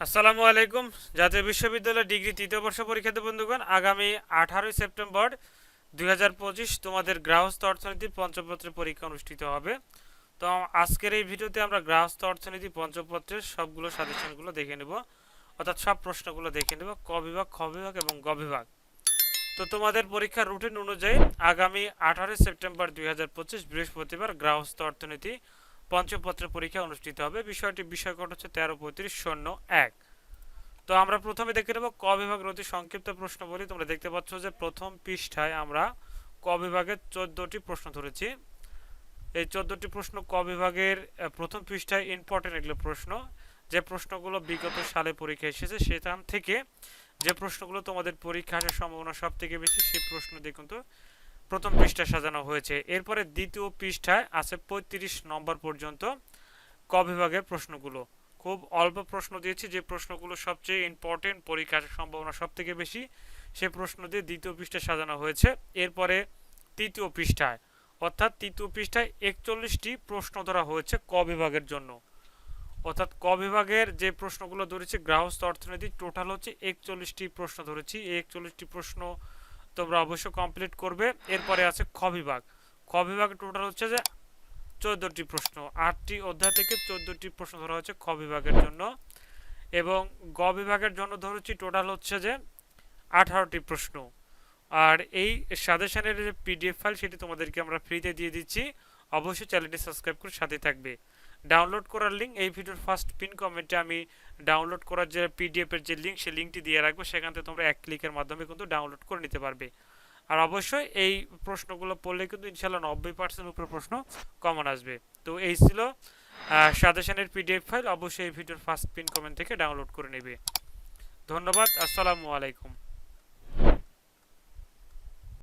আসসালামু আলাইকুম। জাতীয় বিশ্ববিদ্যালয় ডিগ্রি তৃতীয় বর্ষ পরীক্ষার্থী বন্ধুগণ, আগামী আঠারোই সেপ্টেম্বর দুই তোমাদের গ্রাহস্থ অর্থনীতি পঞ্চপত্রের পরীক্ষা অনুষ্ঠিত হবে। তো আজকের এই ভিডিওতে আমরা গ্রাহস্থ অর্থনীতি পঞ্চপত্রের সবগুলো সাজেশনগুলো দেখে নেব, অর্থাৎ সব প্রশ্নগুলো দেখে নেব, ক বিভাগ, খ বিভাগ এবং গ বিভাগ। তো তোমাদের পরীক্ষার রুটিন অনুযায়ী আগামী আঠারোই সেপ্টেম্বর দুই হাজার পঁচিশ বৃহস্পতিবার গ্রাহস্থ অর্থনীতি পঞ্চপত্রের পরীক্ষা অনুষ্ঠিত হবে। বিষয়টি বিষয়কট হচ্ছে তেরো, পঁয়ত্রিশ, শূন্য, এক। তো আমরা প্রথমে দেখে নেব ক বিভাগের অতি সংক্ষিপ্ত প্রশ্ন বলি তোমরা দেখতে পাচ্ছ যে প্রথম পৃষ্ঠায় আমরা ক বিভাগের চোদ্দটি প্রশ্ন ধরেছি। এই চোদ্দটি প্রশ্ন ক বিভাগের প্রথম পৃষ্ঠায় ইম্পর্টেন্ট এগুলো প্রশ্ন। যে প্রশ্নগুলো বিগত সালে পরীক্ষা এসেছে সেখান থেকে যে প্রশ্নগুলো তোমাদের পরীক্ষা আসার সম্ভাবনা সব থেকে বেশি সেই প্রশ্ন দিয়ে কিন্তু প্রথম পৃষ্ঠা সাজানো হয়েছে। এরপরে দ্বিতীয় পৃষ্ঠায় আছে পঁয়ত্রিশ নম্বর পর্যন্ত ক বিভাগের প্রশ্নগুলো। খুব অল্প প্রশ্ন দিয়েছি, যে প্রশ্নগুলো সবচেয়ে ইম্পর্টেন্ট পরীক্ষার সম্ভাবনা সব থেকে বেশি, সে প্রশ্ন দিয়ে দ্বিতীয় পৃষ্ঠা সাজানো হয়েছে। এরপরে তৃতীয় পৃষ্ঠায়, অর্থাৎ তৃতীয় পৃষ্ঠায় একচল্লিশটি প্রশ্ন ধরা হয়েছে ক বিভাগের জন্য। অর্থাৎ ক বিভাগের যে প্রশ্নগুলো ধরেছে, গ্রাহস্থ অর্থনীতি টোটাল হচ্ছে একচল্লিশটি প্রশ্ন ধরেছি। এই একচল্লিশটি প্রশ্ন তোমরা অবশ্যই কমপ্লিট করবে। এরপরে আছে খ বিভাগ। খ বিভাগ টোটাল হচ্ছে যে চোদ্দোটি প্রশ্ন। আটটি অধ্যায় থেকে চোদ্দোটি প্রশ্ন ধরা হচ্ছে খ বিভাগের জন্য। এবং গ বিভাগের জন্য ধরেছি টোটাল হচ্ছে যে আঠারোটি প্রশ্ন। আর এই সাজেশনের যে পিডিএফ ফাইল সেটি তোমাদেরকে আমরা ফ্রিতে দিয়ে দিচ্ছি। অবশ্যই চ্যানেলটি সাবস্ক্রাইব করে সাথে থাকবে। ডাউনলোড করার লিঙ্ক এই ভিডিওর ফার্স্ট পিন কমেন্টে আমি ডাউনলোড করার যে পিডিএফের যে লিঙ্ক সেই লিঙ্কটি দিয়ে রাখব। সেখান থেকে তোমরা এক ক্লিকের মাধ্যমে কিন্তু ডাউনলোড করে নিতে পারবে। আর অবশ্যই এই প্রশ্নগুলো পড়লে কিন্তু ইনশাল্লাহ নব্বই পার্সেন্ট উপরে প্রশ্ন কমন আসবে। তো এই ছিল সাজেশনের পিডিএফ ফাইল অবশ্যই এই ভিডিওর ফার্স্ট পিন কমেন্ট থেকে ডাউনলোড করে নেবে। ধন্যবাদ। আসসালামু আলাইকুম।